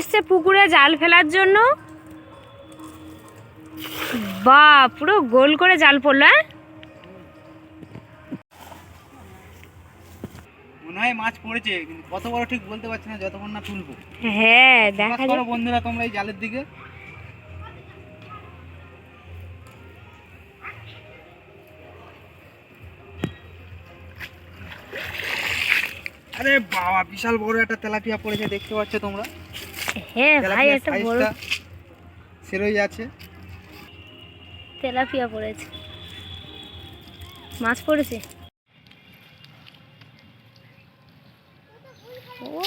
এসছে পুকুরে জাল ফেলার জন্য? বা পুরো গোল করে জাল পড়ল হ্যাঁ? মনে হয় মাছ পড়েছে কিন্তু কত বড় ঠিক বলতে পারছি না যতক্ষণ না তুলবো। হ্যাঁ দেখা বন্ধুরা তোমরা এই জালের দিকে। আরে বাবা বিশাল বড় একটা তেলাপিয়া পড়েছে দেখতে পাচ্ছ তোমরা? হ্যাঁ ভাই একটা বড় সাইজটা আছে। তেলাপিয়া পড়েছে। মাছ পড়েছে? ও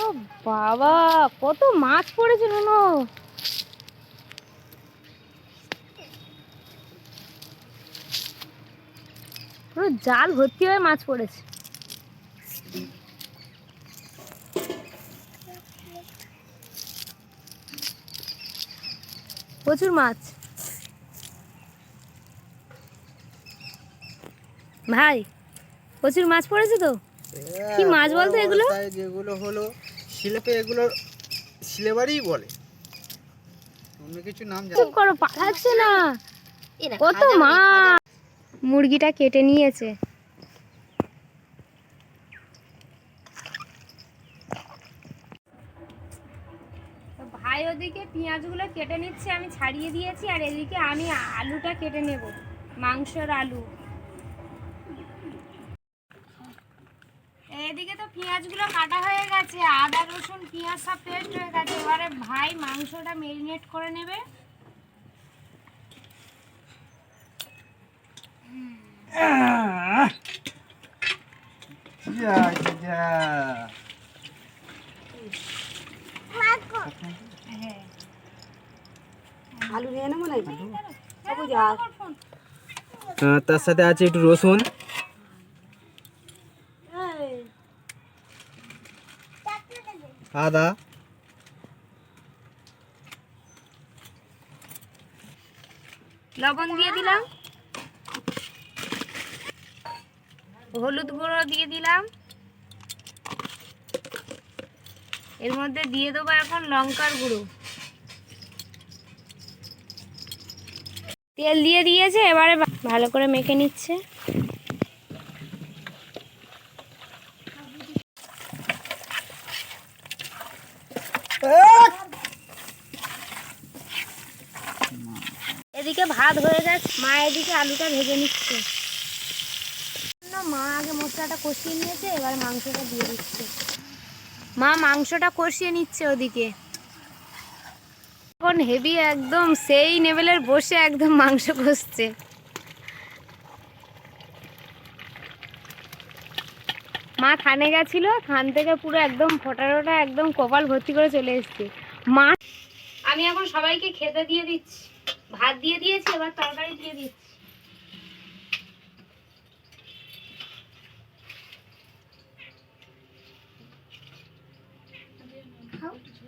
বাবা কত মাছ পড়েছে নুনো পুরো জাল ভর্তি হয়ে মাছ পড়েছে। প্রচুর মাছ। ভাই প্রচুর মাছ পড়েছে তো? কি মাছ বলতো এগুলো? যেগুলো হলো শিলেপে এগুলো শিলেবাড়িই বলে। অন্য কিছু নাম জানি চুপ করো পাঠাচ্ছে না। কত মাছ। মুরগিটা কেটে নিয়েছে। ভাই ওদিকে পেঁয়াজগুলো কেটে নিচ্ছে আমি ছাড়িয়ে দিয়েছি আর এদিকে আমি আলুটা কেটে নেব মাংসর আলু। এদিকে তো পেঁয়াজগুলো কাটা হয়ে গেছে আদা রসুন পেঁয়াজ সব পেস্ট হয়ে গেছে এবারে ভাই মাংসটা মেরিনেট করে নেবে। যা, যা। আহ, তার সাথে আছে একটু রসুন। আদা। লবণ দিয়ে দিলাম। হলুদ গুঁড়ো দিয়ে দিলাম। এর মধ্যে দিয়ে দেবো এখন লঙ্কার গুঁড়ো। তেল দিয়ে দিয়েছে, এবারে ভালো করে মেখে নিচ্ছে। এদিকে ভাত হয়ে গেছে, মা এদিকে আলুটা ভেজে নিচ্ছে। মা আগে মশলাটা কষিয়ে নিয়েছে, এবার মাংসটা দিয়ে দিচ্ছে। মা মাংসটা কষিয়ে নিচ্ছে ওদিকে। এখন হেভি একদম সেই লেভেলের বসে একদম মাংস কষছে। মা থানে গেছিল, থান থেকে পুরো একদম ফোটারোটা একদম কপাল ভর্তি করে চলে এসছে। মা, আমি এখন সবাইকে খেতে দিয়ে দিচ্ছি। ভাত দিয়ে দিয়েছি, এবার তরকারি দিয়ে দিচ্ছি।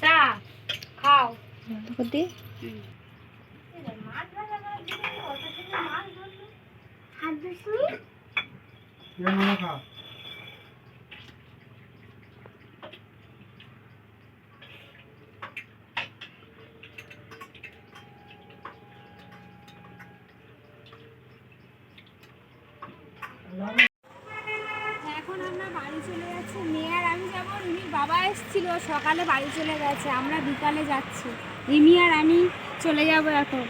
সা খাও কদি হাত ধুসনি না খাও বাবা এসেছিল, সকালে বাড়ি চলে গেছে, আমরা বিকালে যাচ্ছি। রিমি আর আমি চলে যাব এখন।